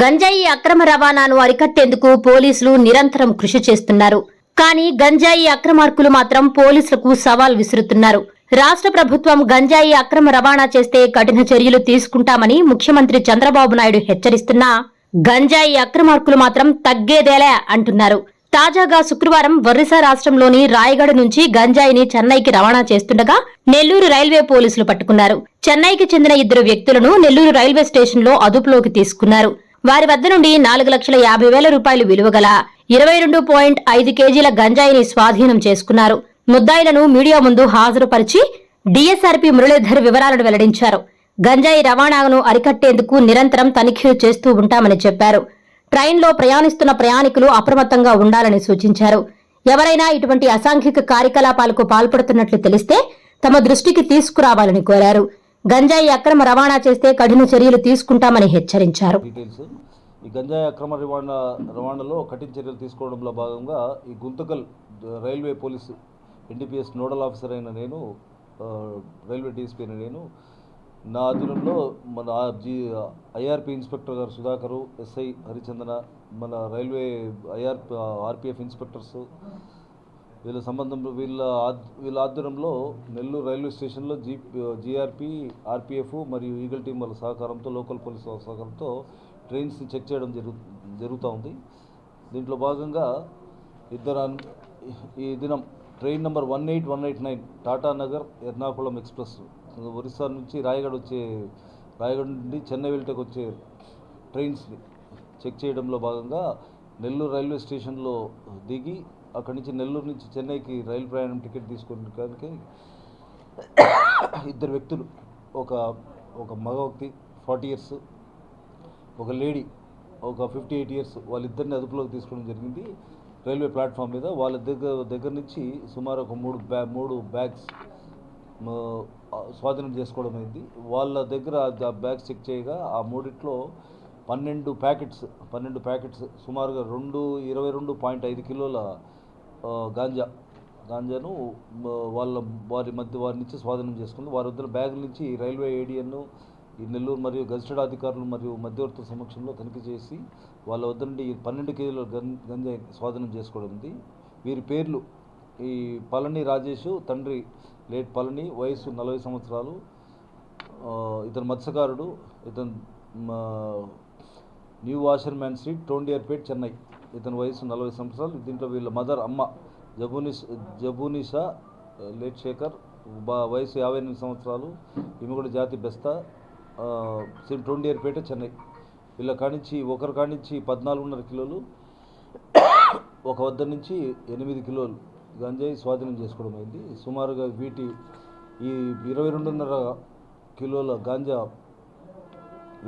గంజాయి అక్రమ రవాణాను అరికట్టేందుకు పోలీసులు నిరంతరం కృషి చేస్తున్నారు. కానీ గంజాయి అక్రమార్కులు మాత్రం పోలీసులకు సవాల్ విసురుతున్నారు. రాష్ట్ర ప్రభుత్వం గంజాయి అక్రమ రవాణా చేస్తే కఠిన చర్యలు తీసుకుంటామని ముఖ్యమంత్రి చంద్రబాబు నాయుడు హెచ్చరిస్తున్నా గంజాయి అక్రమార్కులు మాత్రం తగ్గేదేలే అంటున్నారు. తాజాగా శుక్రవారం ఒరిస్సా రాష్ట్రంలోని రాయగఢ నుంచి గంజాయిని చెన్నైకి రవాణా చేస్తుండగా నెల్లూరు రైల్వే పోలీసులు పట్టుకున్నారు. చెన్నైకి చెందిన ఇద్దరు వ్యక్తులను నెల్లూరు రైల్వే స్టేషన్లో అదుపులోకి తీసుకున్నారు. వారి వద్ద నుండి నాలుగు లక్షల యాభై వేల రూపాయలు విలువగల ఇరవై రెండు పాయింట్ ఐదు కేజీల గంజాయిని స్వాధీనం చేసుకున్నారు. ముద్దాయిలను మీడియా ముందు హాజరుపరిచి డీఎస్ఆర్పీ మురళీధర్ వివరాలను వెల్లడించారు. గంజాయి రవాణాను అరికట్టేందుకు నిరంతరం తనిఖీలు చేస్తూ ఉంటామని చెప్పారు. ట్రైన్లో ప్రయాణిస్తున్న ప్రయాణికులు అప్రమత్తంగా ఉండాలని సూచించారు. ఎవరైనా ఇటువంటి అసాంఘిక కార్యకలాపాలకు పాల్పడుతున్నట్లు తెలిస్తే తమ దృష్టికి తీసుకురావాలని కోరారు. గంజాయి అక్రమ రవాణా చేస్తే కఠిన చర్యలు తీసుకుంటామని హెచ్చరించారు. డీటెయిల్స్ ఈ గంజాయి అక్రమ రవాణా రవాణాలో కఠిన చర్యలు తీసుకోవడంలో భాగంగా ఈ Guntakal railway police NDPS nodal officer అయిన నేను రైల్వే డీఎస్పీ అయిన నేను నా అధీనంలో మన జీ ఐఆర్పీ ఇన్స్పెక్టర్ గారు సుధాకరు ఎస్ఐ హరిచందన మన రైల్వే ఐఆర్ ఆర్పిఎఫ్ ఇన్స్పెక్టర్స్ వీళ్ళ సంబంధంలో వీళ్ళ వీళ్ళ ఆధ్వర్యంలో నెల్లూరు రైల్వే స్టేషన్లో జీ జీఆర్పీ ఆర్పిఎఫ్ మరియు ఈగల్ టీం వాళ్ళ సహకారంతో లోకల్ పోలీస్ వాళ్ళ సహకారంతో ట్రైన్స్ని చెక్ చేయడం జరుగు జరుగుతూ ఉంది. దీంట్లో భాగంగా ఇద్దరు ఈ దినం train number one eight one eight nine Tata Nagar Ernakulam express Orissa నుంచి రాయగఢ్ వచ్చే రాయగఢ్ నుండి చెన్నై వెళ్ళటకు వచ్చే ట్రైన్స్ని చెక్ చేయడంలో భాగంగా నెల్లూరు రైల్వే స్టేషన్లో దిగి అక్కడి నుంచి నెల్లూరు నుంచి చెన్నైకి రైలు ప్రయాణం టికెట్ తీసుకోవడానికి ఇద్దరు వ్యక్తులు ఒక ఒక మగ వ్యక్తి ఫార్టీ ఇయర్స్ ఒక లేడీ ఒక ఫిఫ్టీ ఎయిట్ ఇయర్స్ వాళ్ళిద్దరిని అదుపులోకి తీసుకోవడం జరిగింది. రైల్వే ప్లాట్ఫామ్ మీద వాళ్ళ దగ్గర దగ్గర నుంచి సుమారు ఒక మూడు బ్యా మూడు బ్యాగ్స్ స్వాధీనం చేసుకోవడం అయింది. వాళ్ళ దగ్గర ఆ బ్యాగ్స్ చెక్ చేయగా ఆ మూడిట్లో పన్నెండు ప్యాకెట్స్ పన్నెండు ప్యాకెట్స్ సుమారుగా రెండు ఇరవై రెండు పాయింట్ ఐదు కిలోల గాంజా. గాంజాను వాళ్ళ వారి మధ్య వారి నుంచి స్వాధీనం చేసుకుంది. వారి వద్ద బ్యాగుల నుంచి రైల్వే ఏడిఎన్ను ఈ నెల్లూరు మరియు గజిస్టెడ్ అధికారులు మరియు మధ్యవర్తుల సమక్షంలో తనిఖీ చేసి వాళ్ళ వద్ద నుండి పన్నెండు కేజీల గం గంజాయి స్వాధీనం చేసుకోవడం ఉంది. వీరి పేర్లు ఈ పళని రాజేష్ తండ్రి లేట్ పళని వయసు నలభై సంవత్సరాలు ఇతను మత్స్యకారుడు ఇతను new washerman street Tondiarpet Chennai. ఇతని వయసు నలభై సంవత్సరాలు. దీంట్లో వీళ్ళ మదర్ అమ్మ జబూనిస్ జబూనిషా లేట్ శేఖర్ వయసు యాభై ఎనిమిది సంవత్సరాలు. ఈమె కూడా జాతి బెస్తా. SIM same Chennai. వీళ్ళ కానించి ఒకరి కానించి పద్నాలుగున్నర కిలోలు ఒక వద్ద నుంచి ఎనిమిది కిలోలు గంజాయి స్వాధీనం చేసుకోవడం అయింది. సుమారుగా వీటి ఈ ఇరవై రెండున్నర కిలోల గాంజా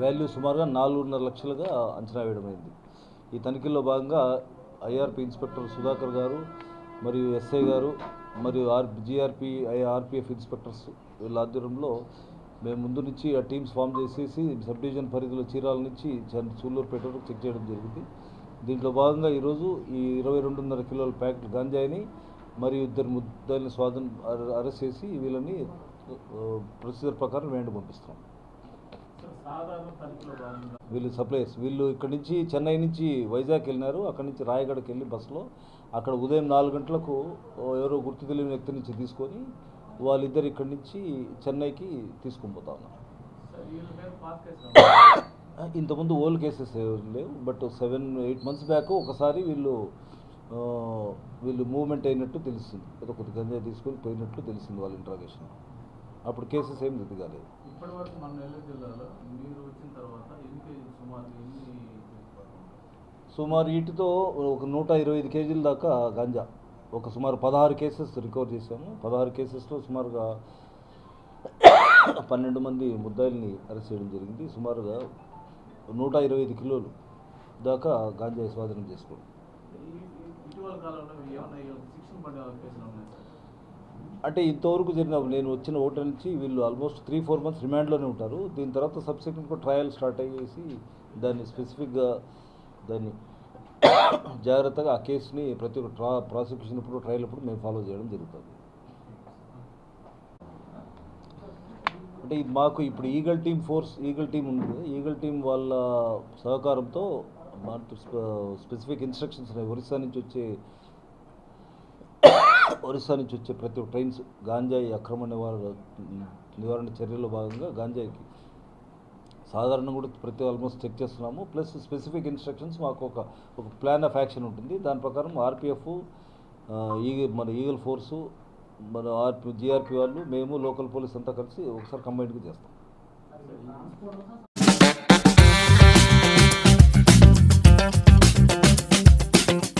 వాల్యూ సుమారుగా నాలుగున్నర లక్షలుగా అంచనా వేయడం అయింది. ఈ తనిఖీల్లో భాగంగా ఐఆర్పి ఇన్స్పెక్టర్ సుధాకర్ గారు మరియు ఎస్ఐ గారు మరియు ఆర్ జిఆర్పి ఆర్పిఎఫ్ ఇన్స్పెక్టర్స్ వీళ్ళ ఆధ్వర్యంలో మేము ముందు నుంచి ఆ టీమ్స్ ఫామ్ చేసేసి సబ్ డివిజన్ పరిధిలో చీరాల నుంచి చన్- సూళ్ళూరుపేట వరకు చెక్ చేయడం జరిగింది. దీంట్లో భాగంగా ఈరోజు ఈ ఇరవై రెండున్నర కిలోల ప్యాకెట్ గాంజాయిని మరియు ఇద్దరు ముద్దాయిని స్వాధీనం అరెస్ట్ చేసి వీళ్ళని ప్రొసీజర్ ప్రకారం వేండి పంపిస్తాం వీళ్ళు సప్లైస్ వీళ్ళు ఇక్కడ నుంచి చెన్నై నుంచి వైజాగ్ వెళ్ళినారు. అక్కడ నుంచి రాయగఢకి వెళ్ళి బస్సులో అక్కడ ఉదయం నాలుగు గంటలకు ఎవరో గుర్తు తెలియని వ్యక్తి నుంచి తీసుకొని వాళ్ళిద్దరు ఇక్కడి నుంచి చెన్నైకి తీసుకొని పోతా ఉన్నారు. ఇంతకుముందు ఓల్డ్ కేసెస్ లేవు. But seven eight months back ఒకసారి వీళ్ళు వీళ్ళు మూవ్మెంట్ అయినట్టు తెలిసింది. ఏదో కొద్ది గంజాయి తీసుకొని పోయినట్లు తెలిసింది వాళ్ళ ఇంట్రాగేషన్ అప్పుడు కేసెస్ ఏం రుద్దు కాలేదు ఇప్పటి వరకు మన నెల్లూరు జిల్లాలో మీరు వచ్చిన తర్వాత ఎన్ని కేజీలు సుమారు ఎన్ని సుమారు వీటితో ఒక నూట ఇరవై ఐదు కేజీల దాకా గాంజా. ఒక సుమారు పదహారు కేసెస్ రికవర్ చేశాము. పదహారు కేసెస్లో సుమారుగా పన్నెండు మంది ముద్దాయిల్ని అరెస్ట్ చేయడం జరిగింది. సుమారుగా నూట ఇరవై ఐదు కిలోలు దాకా గాంజా స్వాధీనం చేసుకోవడం అంటే ఇంతవరకు జరిగిన నేను వచ్చిన ఓటర్ నుంచి వీళ్ళు ఆల్మోస్ట్ త్రీ ఫోర్ మంత్స్ రిమాండ్లోనే ఉంటారు. దీని తర్వాత సబ్సిక్వెంట్గా ట్రయల్ స్టార్ట్ అయ్యేసి దాన్ని స్పెసిఫిక్గా దాన్ని జాగ్రత్తగా ఆ కేసుని ప్రతి ఒక్క ట్రా ప్రాసిక్యూషన్ ఇప్పుడు ట్రయల్ అప్పుడు మేము ఫాలో చేయడం జరుగుతుంది. అంటే ఇది మాకు ఇప్పుడు eagle team force eagle team ఉంది. ఈగల్ టీం వాళ్ళ సహకారంతో మా స్పెసిఫిక్ ఇన్స్ట్రక్షన్స్ ఉన్నాయి. ఒరిస్సా నుంచి వచ్చే ఒరిస్సా నుంచి వచ్చే ప్రతి ఒక్క ట్రైన్స్ గాంజాయి అక్రమ నివారణ నివారణ చర్యల్లో భాగంగా గాంజాయికి సాధారణంగా కూడా ప్రతి ఆల్మోస్ట్ చెక్ చేస్తున్నాము. ప్లస్ స్పెసిఫిక్ ఇన్స్ట్రక్షన్స్ మాకు ఒక ఒక ప్లాన్ ఆఫ్ యాక్షన్ ఉంటుంది. దాని ప్రకారం ఆర్పిఎఫ్ ఈగల్ మన ఈగల్ ఫోర్సు మన ఆర్పి జీఆర్పి వాళ్ళు మేము లోకల్ పోలీస్ అంతా కలిసి ఒకసారి కంబైన్డ్గా చేస్తాం.